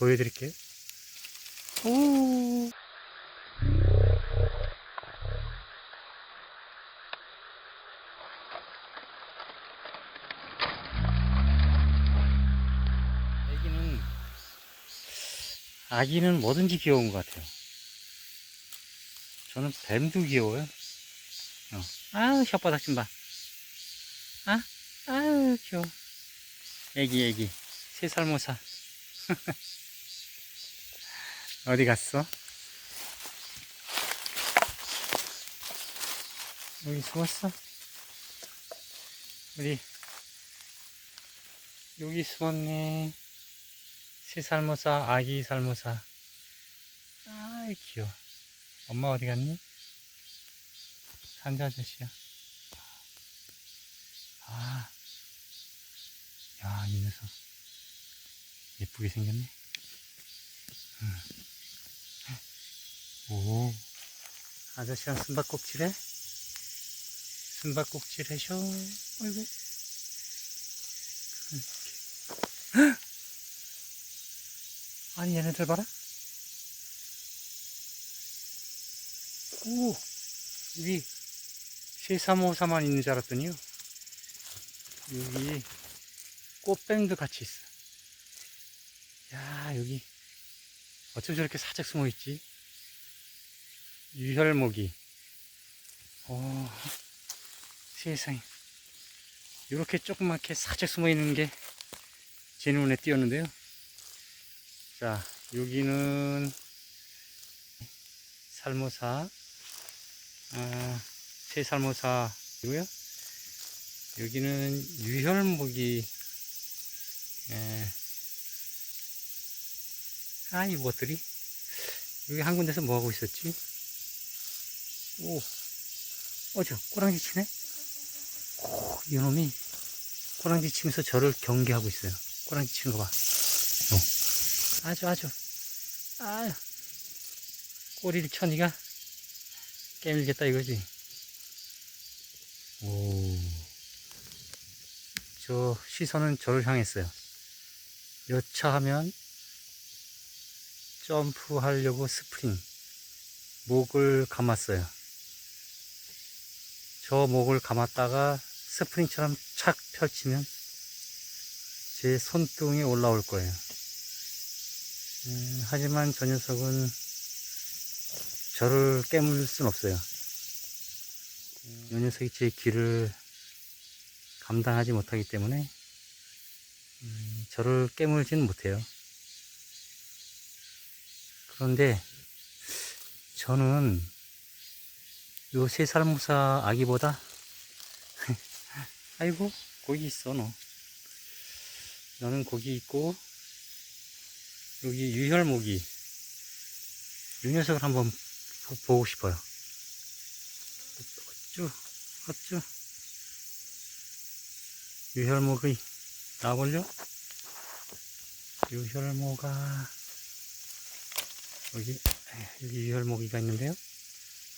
보여드릴게요. 오. 애기는 아기는 뭐든지 귀여운 것 같아요. 저는 뱀도 귀여워요. 어. 아우 혓바닥 좀 봐. 아, 아유 귀여워. 애기 애기 세 살 모사. 어디 갔어? 여기 숨었어? 우리 여기 숨었네. 새 살모사, 아기 살모사. 아이 귀여워. 엄마 어디 갔니? 산자 아저씨야. 아, 야, 이 녀석. 예쁘게 생겼네. 응. 오, 아저씨랑 숨바꼭질해? 숨바꼭질 해쇼. 어이구. 헉! 아니, 얘네들 봐라. 오, 여기 세사모사만 있는 줄 알았더니요. 여기 꽃뱀도 같이 있어. 야, 여기 어쩜 저렇게 사짝 숨어 있지? 유혈모기. 어, 세상에. 이렇게 조그맣게 사짝 숨어 있는 게 제 눈에 띄었는데요. 자, 여기는 살모사, 아, 새살모사이고요. 여기는 유혈목이, 예. 아, 이것들이. 여기 한 군데서 뭐 하고 있었지? 오, 어저 꼬랑지 치네? 오, 이놈이 꼬랑지 치면서 저를 경계하고 있어요. 꼬랑지 치는 거 봐. 어. 아주, 아주. 아유. 꼬리를 쳐니가 깨물겠다 이거지. 오. 저 시선은 저를 향했어요. 여차하면 점프하려고 스프링. 목을 감았어요. 저 목을 감았다가 스프링처럼 착 펼치면 제 손등에 올라올 거예요. 음, 하지만 저 녀석은 저를 깨물 순 없어요. 이 녀석이 제 길을 감당하지 못하기 때문에 음, 저를 깨물지는 못해요. 그런데 저는 요 세 살 무사 아기보다? 아이고 거기 있어 너. 너는 거기 있고 여기 유혈목이. 이 녀석을 한번 보- 보고 싶어요. 어쭈 어쭈. 유혈목이 나와볼려? 유혈모가 여기 여기 유혈모기가 있는데요.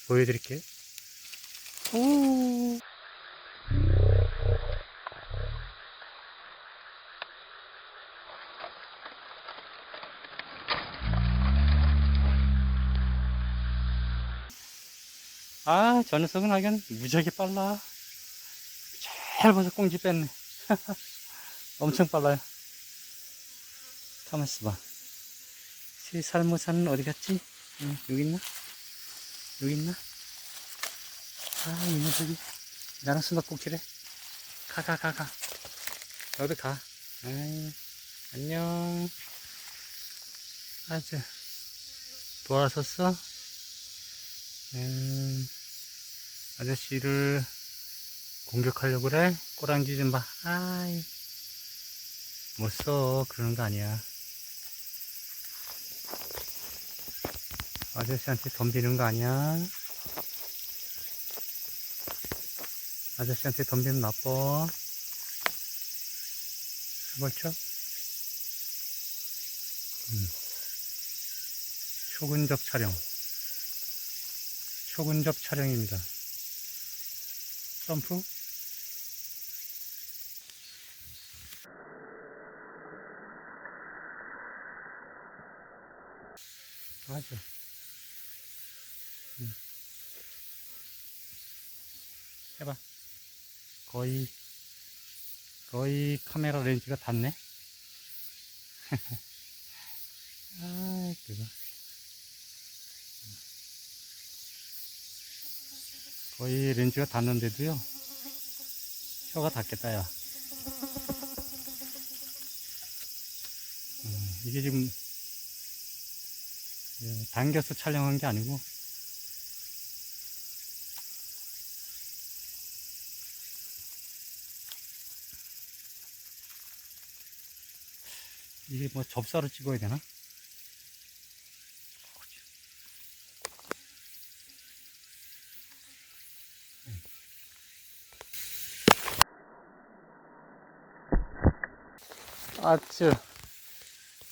보여드릴게요 오 아, 저 녀석은 하여간 무지하게 빨라. 잘 봐서 꽁지 뺐네. 엄청 빨라요. 가만 있어 봐. 새 살모사는 어디 갔지? 응, 여기 있나? 여기 있나? 아, 이 녀석이 나랑 수박꼭질해. 가, 가, 가, 가. 너도 가. 아이, 안녕. 아주 도와줬어? 음, 아저씨를 공격하려고 그래? 꼬랑지 좀 봐. 아이, 못 써. 그러는 거 아니야. 아저씨한테 덤비는 거 아니야? 아저씨한테 덤비면 나빠. 해볼죠? 음. 초근접 촬영. 초근접 촬영입니다. 점프. 아주. 음. 해봐. 거의, 거의 카메라 렌즈가 닿네. 아, 그거. 거의 렌즈가 닿는데도요. 혀가 닿겠다, 야. 음, 이게 지금, 예, 당겨서 촬영한 게 아니고, 이게 뭐 접사로 찍어야 되나? 아츠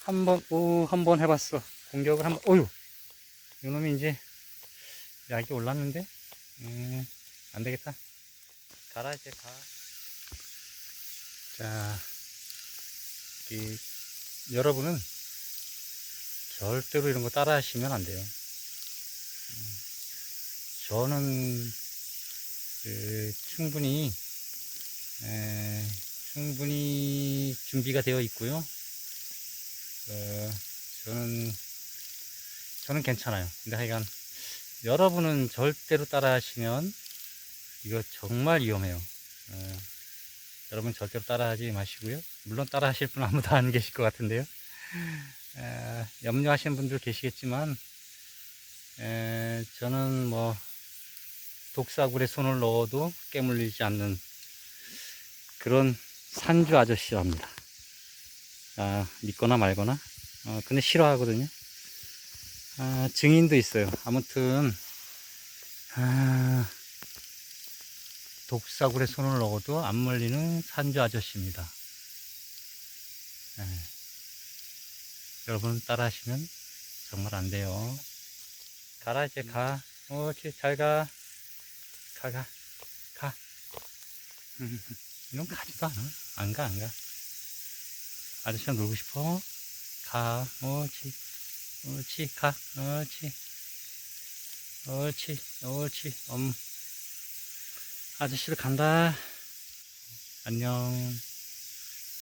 한번 오 한 번 해봤어. 공격을 한번 어유 이놈이 이제 약이 올랐는데? 음 안되겠다. 가라 이제 가자 이 여러분은 절대로 이런 거 따라 하시면 안 돼요 음, 저는 그 충분히 에, 충분히 준비가 되어 있고요. 어, 저는 저는 괜찮아요. 근데 하여간 여러분은 절대로 따라 하시면 이거 정말 위험해요. 어, 여러분 절대로 따라 하지 마시고요. 물론 따라 하실 분 아무도 안 계실 것 같은데요. 에, 염려하시는 분들 계시겠지만 에, 저는 뭐 독사굴에 손을 넣어도 깨물리지 않는 그런 산주 아저씨랍니다. 아, 믿거나 말거나. 어, 근데 싫어하거든요. 아, 증인도 있어요. 아무튼, 아, 독사굴에 손을 넣어도 안 물리는 산주 아저씨입니다. 예. 여러분 따라 하시면 정말 안 돼요. 가라, 이제 가. 어, 잘 가. 가, 가. 거 가지도 않아. 안 가, 안 가. 아저씨랑 놀고 싶어? 가, 옳지. 옳지, 가, 옳지. 옳지, 옳지. 음. 아저씨도 간다. 안녕.